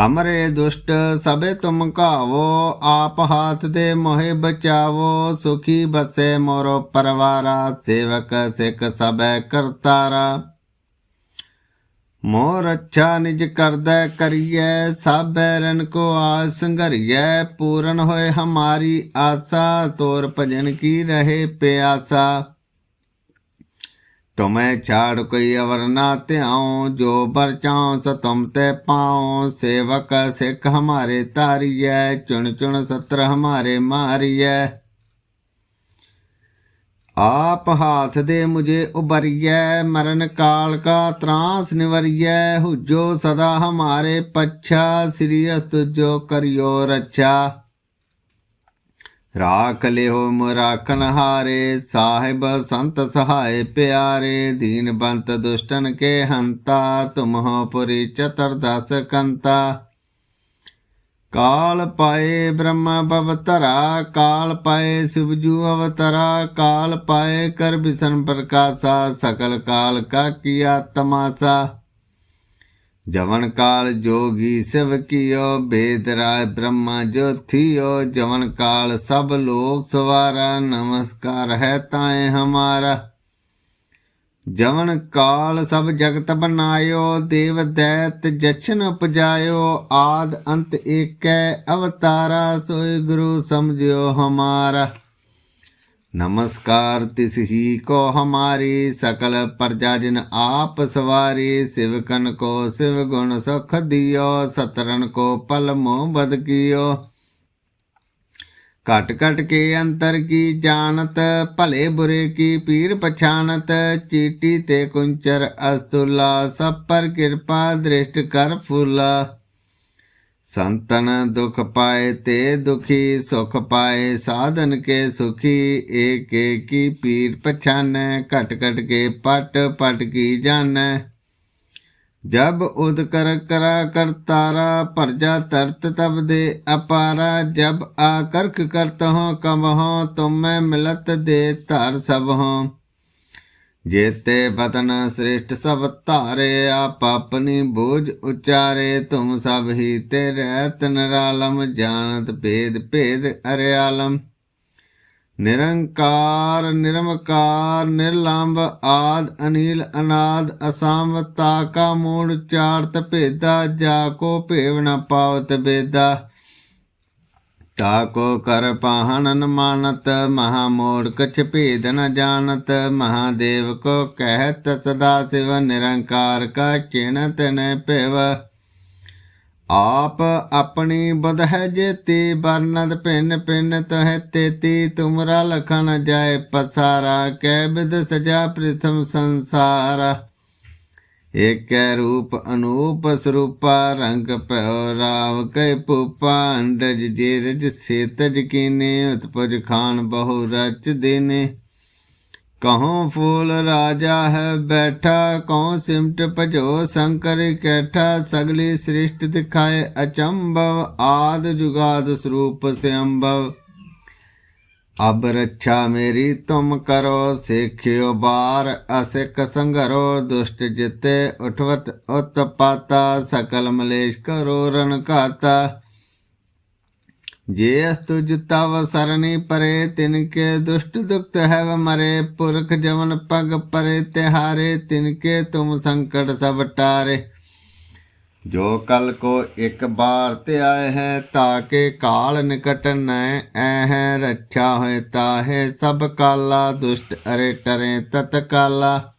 ਹਮਰੇ ਦੁਸ਼ਟ ਸਭੇ ਤੁਮ ਕਾਵੋ ਆਪ ਹਾਥ ਦੇ ਮੋਹਿ ਬਚਾਵੋ, ਸੁਖੀ ਬਸੇ ਮੋਰੋ ਪਰਵਾਰਾ, ਸੇਵਕ ਸਿੱਖ ਸਭੈ ਕਰਤਾਰਾ। ਮੋਰ ਅੱਛਾ ਨਿਜ ਕਰਦਾ ਕਰੀਐ, ਸਾਬੈ ਰਨ ਕੋ ਆਸ ਸੰਘਰੀਐ, ਪੂਰਨ ਹੋਏ ਹਮਾਰੀ ਆਸਾ, ਤੋਰ ਭਜਨ ਕੀ ਰਹੇ ਪਿਆਸਾ। ਤੁਮੈ ਛਾੜ ਕੋਈ ਅਵਰ ਨਾ ਧਿਆਉ, ਜੋ ਬਰ ਚਾਉ ਸ ਤੁਮ ਤੇ ਪਾਉ। ਸੇਵਕ ਸਿੱਖ ਹਮਾਰੇ ਤਾਰੀਐ ਚੁਣ ਚੁਣ ਸਤਰ ਹਮਾਰੇ ਮਾਰੀਐ। ਆਪ ਹਾਥ ਦੇ ਮੁਝੇ ਉਬਰੀਐ ਮਰਨ ਕਾਲ ਕਾ ਤਰਾਸ ਨਿਵਰੀਐ। ਹੁਜੋ ਸਦਾ ਹਮਾਰੇ ਪੱਛਾ, ਸ੍ਰੀ ਅਸਤ ਜੋ ਕਰਿਓ ਰੱਛਾ ਰਾਖ ਲਿਓ ਮੁਰਾਖਨ ਹਾਰੇ ਸਾਹਿਬ ਸੰਤ ਸਹਾਇ ਪਿਆਰੇ ਦੀਨ ਬੰਤ ਦੁਸ਼ਟਨ ਕੇ ਹੰਤਾ ਤੁਮ ਹੋ ਪੁਰੀ ਚਤਰ ਦਸ ਕੰਤਾ ਕਾਲ ਪਾਏ ਬ੍ਰਹਮ ਬਵਤਰਾ ਕਾਲ ਪਾਏ ਸਿਵਜੂ ਅਵਤਰਾ ਕਾਲ ਪਾਏ ਕਰ ਬਿਸਨ ਪ੍ਰਕਾਸ਼ਾ ਸਕਲ ਕਾਲ ਕਾ ਕੀਆ ਤਮਾਸਾ ਜਵਨ ਕਾਲ ਜੋਗੀ ਸਿਵ ਕੀਓ, ਬੇਦ ਰਾय ਬ੍ਰਹਮਾ ਜੋਥਿਓ ਜਵਨ ਕਾਲ ਸਭ ਲੋਕ ਸਵਾਰਾ, ਨਮਸਕਾਰ ਹੈ ਤਾਏ ਹਮਾਰਾ। ਜਵਨ ਕਾਲ ਸਭ ਜਗਤ ਬਨਾਇਓ, ਦੇਵ ਦੈਤ ਜਛਨ ਉਪਜਾਇਓ। ਆਦ ਅੰਤ ਏਕੈ ਅਵਤਾਰਾ, ਸੋਈ ਗੁਰੂ ਸਮਝਿਓ ਹਮਾਰਾ। ਨਮਸਕਾਰ ਤਿਸ ਹੀ ਕੋ ਹਮਾਰੀ ਸਕਲ ਪ੍ਰਜਾ ਜਿਨ ਆਪ ਸਵਾਰੀ ਸਿਵਕਨ ਕੋ ਸਿਵ ਗੁਣ ਸੁਖ ਦਿਓ ਸਤਰਨ ਕੋ ਪਲ ਮੋਹ ਬਦ ਕੀਓ ਘਟ ਘਟ ਕੇ ਅੰਤਰ ਕੀ ਜਾਣਤ ਭਲੇ ਬੁਰੇ ਕੀ ਪੀਰ ਪਛਾਨਤ ਚੀਟੀ ਤੇ ਕੁੰਚਰ ਅਸਤੁਲਾ ਸਭ ਪਰ ਕਿਰਪਾ ਦ੍ਰਿਸ਼ਟ ਕਰ ਫੁਲਾ ਸੰਤਨ ਦੁਖ ਪਾਏ ਤੇ ਦੁਖੀ, ਸੁਖ ਪਾਏ, ਸਾਧਨ ਕੇ ਸੁਖੀ, ਏਕ ਏਕੀ ਪੀਰ ਪਛਾਨੈ, ਘਟ ਘਟ ਕੇ ਪਟ ਪਟ ਕੀ ਜਾਣੈ। ਜਬ ਉਦ ਕਰ ਕਰਾ ਕਰਤਾਰਾ ਪਰਜਾ ਤਰਤ ਤਬ ਦੇ ਅਪਾਰਾ, ਜਬ ਆਕਰਖ ਕਰਤ ਹੋ ਕਬ ਹੋ ਮੈਂ ਮਿਲਤ ਦੇ ਧਰ ਸਭ ਹੋ ਜੇਤੇ ਬਤਨ ਸ੍ਰਿਸ਼ਟ ਸਭ ਧਾਰੇ, ਆਪ ਆਪਣੀ ਬੋਝ ਉਚਾਰੇ, ਤੁਮ ਸਭ ਹੀ ਤੇ ਰਹਿਤ ਨਿਰਾਲਮ ਜਾਣਤ ਭੇਦ ਭੇਦ ਅਰਿਆਲਮ ਨਿਰੰਕਾਰ, ਨਿਰਮਕਾਰ ਨਿਰਲੰਭ ਆਦ, ਅਨੀਲ, ਅਨਾਦ, ਅਸਾਮ ਤਾਕਾ ਮੂੜ, ਚਾਰਤ ਭੇਦਾ, ਜਾ ਕੋ ਭੇਵ ਨ ਪਾਵਤ ਬੇਦਾ। ਤਾਕੋ ਕਰ ਪਾਹਨਨ ਮਾਨਤ, ਮਹਾ ਮੋੜ ਕਛ ਭੇਦ ਨ ਜਾਣਤ, ਮਹਾਦੇਵ ਕੋ ਕਹਿਤ, ਸਦਾ ਸਿਵ ਨਿਰੰਕਾਰ ਕਾ ਕਿਣਤ ਨ ਭਿਵ ਆਪ ਆਪਣੀ ਬਦ ਹੈ ਜੇਤੀ ਬਰਨਦ ਪਿੰਨ ਪਿੰਨ ਤਹ ਤੇਤੀ, ਤੁਮਰਾ ਲਖਣ ਜਾਏ ਪਸਾਰਾ ਕੈ ਬਿਦ ਸਜਾ ਪ੍ਰਿਥਮ ਸੰਸਾਰਾ। ਏਕੈ ਰੂਪ ਅਨੂਪ ਸਰੂਪਾ, ਰੰਗ ਭਇਓ ਰਾਵ ਕੈ ਪੂਪਾ, ਅੰਡਜ ਜੀਰਜ ਸੇਤਜ ਕੀਨੇ, ਉਤਪਜ ਖਾਨ ਬਹੁ ਰਚ ਦੇਨੇ। ਕਹੋਂ ਫੂਲ ਰਾਜਾ ਹੈ ਬੈਠਾ, ਕਹੋਂ ਸਿਮਟ ਭਜੋ ਸ਼ੰਕਰ ਕੈਠਾ, ਸਗਲੀ ਸ੍ਰਿਸ਼ਟ ਦਿਖਾਏ ਅਚੰਭਵ, ਆਦ ਜੁਗਾਦ ਸਰੂਪ ਸਿਅੰਭਵ। ਅਬ ਰੱਛਾ ਮੇਰੀ ਤੁਮ ਕਰੋ, ਸੇਖਿਓ ਬਾਰ ਅਸਿਕ ਸੰਘਰੋ ਦੁਸ਼ਟ ਜਿਤੇ ਉਠਵਤ ਉਤਪਾਤਾ ਸਕਲ ਮਲੇਸ਼ ਕਰੋ ਰਨ ਘਾਤਾ। ਜੇ ਅਸਤੁਜ ਤਵ ਸਰਨੀ ਪਰੇ ਤਿਨਕੇ ਦੁਸ਼ਟ ਦੁਖਤ ਹੈ ਮਰੇ। ਪੁਰਖ ਜਮਨ ਪਗ ਪਰੇ, ਤਿਹਾਰੇ ਤਿਨਕੇ ਤੁਮ ਸੰਕਟ ਸਭ ਟਾਰੇ। ਜੋ ਕਲ ਕੋ ਇੱਕ ਬਾਰ ਤੇ ਆਏ ਹੈ ਤਾਕੇ ਕਾਲ ਨਿਕਟ ਨੈ ਐ ਹੈ, ਰੱਛਾ ਤਾਹੇ ਸਭ ਕਾਲਾ ਦੁਸ਼ਟ ਅਰੇ ਟਰੇ ਤਤ ਕਾਲਾ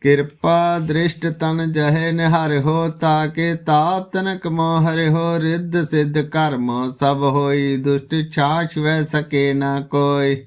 ਕਿਰਪਾ ਦ੍ਰਿਸ਼ਟ ਤਨ ਜਹੇ ਨਿਹਰ ਹੋ ਤਾਕੇ ਤਾਪ ਤਨਕ ਮੋਹ ਹਰਿ ਹੋ, ਰਿੱਧ ਸਿੱਧ ਕਰਮ ਸਭ ਹੋਈ, ਦੁਸ਼ਟ ਛਾਛ ਵੈ ਸਕੇ ਨਾ ਕੋਈ।